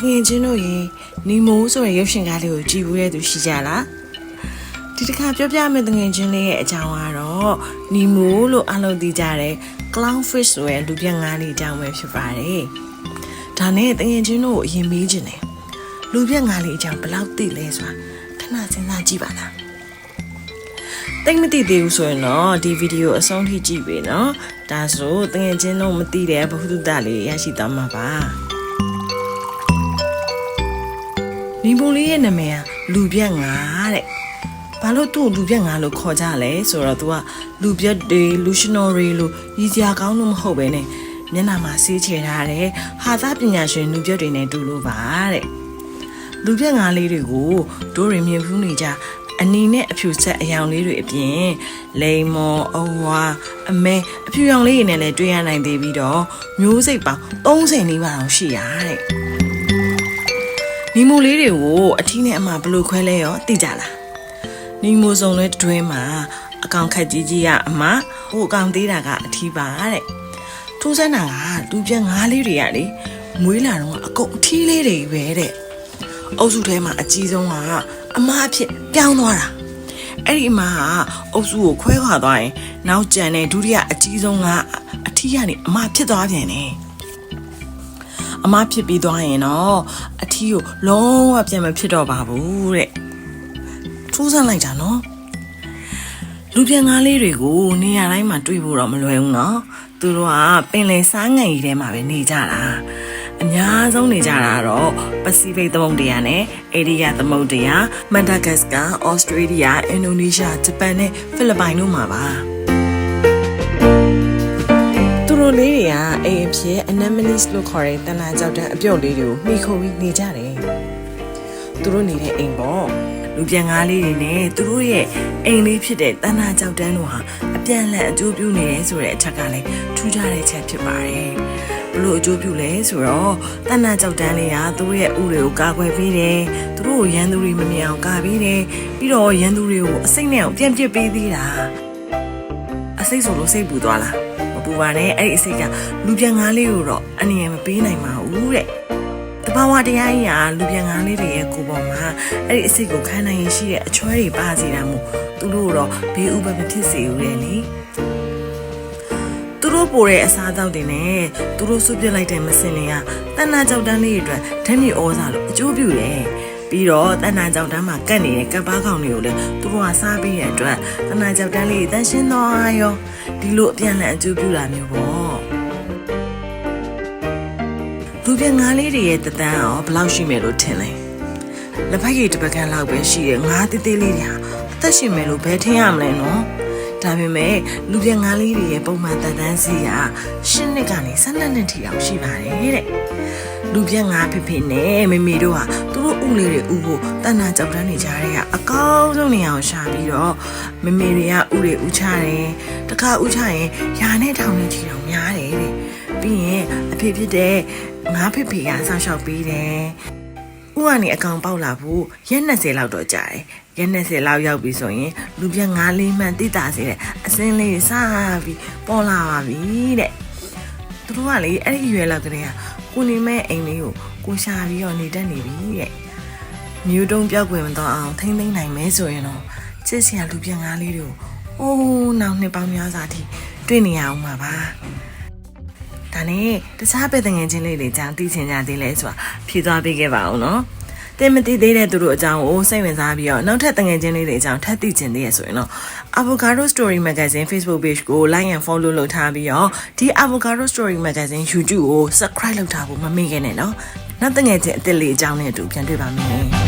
ချင်းတို့ရေနီမိုးဆိုတဲ့ရုပ်ရှင်ကားလေးကိုကြည့်ဘူးတဲ့သူရှိကြလားဒီတစ်ခါပြောပြမယ့်တငယ်ချင်းလေးရဲ့အကြောင်းကတော့နီမိုးလို့အလုံးသိကြတဲ့ clownfish ဆိုတဲ့လူပြငါးလေးအကြောင်းပဲဖြစ်ပါတယ်ဒါနဲ့တငယ်ချင်းတို့ကိုအရင်မေးချင်တယ်လူပြငါးလေးအကြောင်းဘယ်လောက်သိလဲဆိုတာခဏစဉ်းစားကြည့်ပါလားတိတ်မသိသေးဘူးဆိုရင်တော့ဒီဗီဒီယိုအဆုံးထိကြည့်ပေးနော်ဒါဆိုတငယ်ချင်းတို့မသိတဲ့ဘ ഹു တုတလေးရရှိသွားမှာပါ နီမိုလေးရဲ့နာမည်ကလူပြက်ငါတဲ့။ဘာလို့သူ့ကိုလူပြက်ငါလို့ခေါ်ကြလဲဆိုတော့ तू ကလူပြက်တွေလူရှင်တော်တွေလို့ရည်စရာကောင်းလို့မဟုတ်ပဲနဲ့မျက်နှာမှာဆေးချေထားတဲ့ဟာသပညာရှင်လူပြက်တွေနဲ့တူလို့ပါတဲ့။လူပြက်ငါလေးတွေကိုဒိုးရင်မြင်ဖူးနေကြအနီနဲ့အဖြူဆက်အယောင်လေးတွေအပြင်လိမ္မော်အဝါအမဲအဖြူရောင်လေးတွေနဲ့လည်းတွေ့ရနိုင်သေးပြီးတော့မျိုးစိတ်ပေါင်း30နီးပါးအောင်ရှိရတဲ့။ နီမိုလေးတွေကိုအထီးနဲ့အမဘယ်လိုခွဲလဲရောသိကြလားနီမိုစုံလဲတွဲမှာအကောင်ခက်ကြီးကြီးကအမဟိုအကောင်သေးတာကအထီးပါတဲ့ထူးဆန်းတာကလူပြက်ငါးလေးတွေကလေမွေးလာတော့အကုန်အထီးလေးတွေပဲတဲ့အုပ်စုထဲမှာအကြီးဆုံးကအမအဖြစ်ပြောင်းသွားတာအဲ့ဒီအမကအုပ်စုကိုခွဲခွာသွားရင်နောက်ကျန်တဲ့ဒုတိယအကြီးဆုံးကအထီးကနေအမဖြစ်သွားပြန်တယ် အမဖြစ်ပြီးသွားရင်တော့အထီးကိုလုံးဝပြန်မဖြစ်တော့ပါဘူးတဲ့ထူးဆန်းလိုက်တာနော်လူပြန်ငါးလေးတွေကိုနေရာတိုင်းမှာတွေ့ဖို့တော့မလွယ်ဘူးနော်သူတို့ကပင်လယ်စားငံကြီးထဲမှာပဲနေကြတာအများဆုံးနေကြတာကတော့ပစိဖိတ်သမုဒ္ဒရာနဲ့အေရီးယားသမုဒ္ဒရာမန်ဒါဂတ်စကာဩစတြေးလျအင်ဒိုနီးရှားဂျပန်နဲ့ဖိလစ်ပိုင်တို့မှာပါ တို့လေးတွေကအိမ်အဖြစ် anemones လို့ခေါ်တဲ့တဏ္ဍာကြောက်တဲ့အပြုတ်လေးတွေကိုမှီခိုပြီးနေကြတယ်။သူတို့နေတဲ့အိမ်ပေါ့လူပြန်ငါးလေးတွေနဲ့သူတို့ရဲ့အိမ်လေးဖြစ်တဲ့တဏ္ဍာကြောက်တန်းတို့ဟာအပြန်အလှန်အကျိုးပြုနေတယ်ဆိုတဲ့အချက်ကလည်းထူးခြားတဲ့ချက်ဖြစ်ပါတယ်။ဘလို့အကျိုးပြုလဲဆိုတော့တဏ္ဍာကြောက်တန်းလေးကသူတို့ရဲ့ဥတွေကိုကာကွယ်ပေးတယ်။သူတို့ကိုရန်သူတွေမမြင်အောင်ကာပေးတယ်။ပြီးတော့ရန်သူတွေကိုအစိတ်နဲ့အောင်ပြန်ပစ်ပေးသေးတာ။ အစိတ်ဆိုလို့စိတ်ပူသွားလားမပူပါနဲ့အဲ့ဒီအစိတ်ကလူပြန်ငါးလေးကိုတော့အနေရမပေးနိုင်ပါဘူးတဲ့တဘာဝတရားကြီးကလူပြန်ငါးလေးတွေရဲ့ကိုယ်ပေါ်မှာအဲ့ဒီအစိတ်ကိုခံနိုင်ရင်ရှိတဲ့အချွဲတွေပါစီတာမို့သူတို့တော့ဘေးဥပမဖြစ်စေဘူးတဲ့လေသူတို့ပို့တဲ့အစားအသောက်တွေနဲ့သူတို့စုပ်ပစ်လိုက်တဲ့မစင်တွေကတဏ္ဍာကြောက်တန်းလေးတွေအတွက်ဓာတ်မြေဩဇာလို့အကျိုးပြုတယ် ပြီးတော့တဏ္ဍာကြောက်တန်းမှာကတ်နေတဲ့ကပ်ပါကောင်တွေကိုလည်းသူတို့ကစားပြီးတဲ့အတွက်တဏ္ဍာကြောက်တန်းလေးတန်ရှင်းသွားရောဒီလိုအပြန်အလှန်အကျိုးပြုတာမျိုးပေါ့လူပြငါးလေးတွေရဲ့တသန်းအောင်ဘယ်လောက်ရှိမယ်လို့ထင်လဲလက်ဖက်ရည်တစ်ပတ်ခန်းလောက်ပဲရှိရဲ့ငါးသေးသေးလေးတွေဟာအသက်ရှင်မယ်လို့ဘယ်ထင်ရမလဲနော် ဒါပေမဲ့လူပြငါးလေးတွေရဲ့ပုံမှန်တသန်းစီက၈နှစ်ကနေ၁၂နှစ်ထိအောင်ရှိပါတယ်တဲ့လူပြက်ငါဖေဖေနဲ့မေမေတို့ဟာသူတို့ဥလေးတွေဥဖို့တဏ္ဍာကြောက်တန်းနေကြတဲ့ကအကောင်းဆုံးနေအောင်ရှာပြီးတော့မေမေတွေကဥတွေဥချတယ်တခါဥချရင်ယာနဲ့ထောင်နဲ့ချီတော့များတယ်တဲ့ပြီးရင်အဖေဖြစ်တဲ့ငါဖေဖေကဆောင်းလျှောက်ပြီးတယ် ဥကနေအကောင်ပေါက်လာဖို့ရက်20လောက်တော့ကြာတယ်ရက်20လောက်ရောက်ပြီဆိုရင်လူပြက်ငါလေးမှန်တိတာစေတဲ့အစင်းလေးတွေစပြီးပေါ်လာပါပြီတဲ့သူတို့ကလေအဲ့ဒီရွယ်လောက်ကလေးကကိုနေမဲ့အိမ်လေးကိုကိုရှာပြီးတော့နေတတ်နေပြီတဲ့မျိုးတုံးပြောက်ွယ်မတော့အောင်ထိမ့်သိမ့်နိုင်မဲဆိုရင်တော့ချစ်စရာလူပြန်ကားလေးတွေကိုအိုးနောက်နှစ်ပေါင်းများစွာထိတွေ့နေရအောင်ပါပါ ဒါနဲ့တခြားပဲတငယ်ချင်းလေးတွေကြောင့်သိချင်ကြသေးလဲဆိုတာဖြေသွားပေးခဲ့ပါအောင်နော်တင်မသိသေးတဲ့သူတို့အကြောင်းကိုစိတ်ဝင်စားပြီးတော့နောက်ထပ်တငယ်ချင်းလေးတွေအကြောင်းထပ်သိချင်သေးရဆိုရင်တော့ Avocado Story Magazine Facebook page ကို like and follow လုပ်ထားပြီးတော့ဒီ Avocado Story Magazine YouTube ကို subscribe လုပ်ထားဖို့မမေ့ခဲ့နဲ့နော်နောက်တငယ်ချင်းအစ်စ်လေးအကြောင်းနဲ့အတူပြန်တွေ့ပါမယ်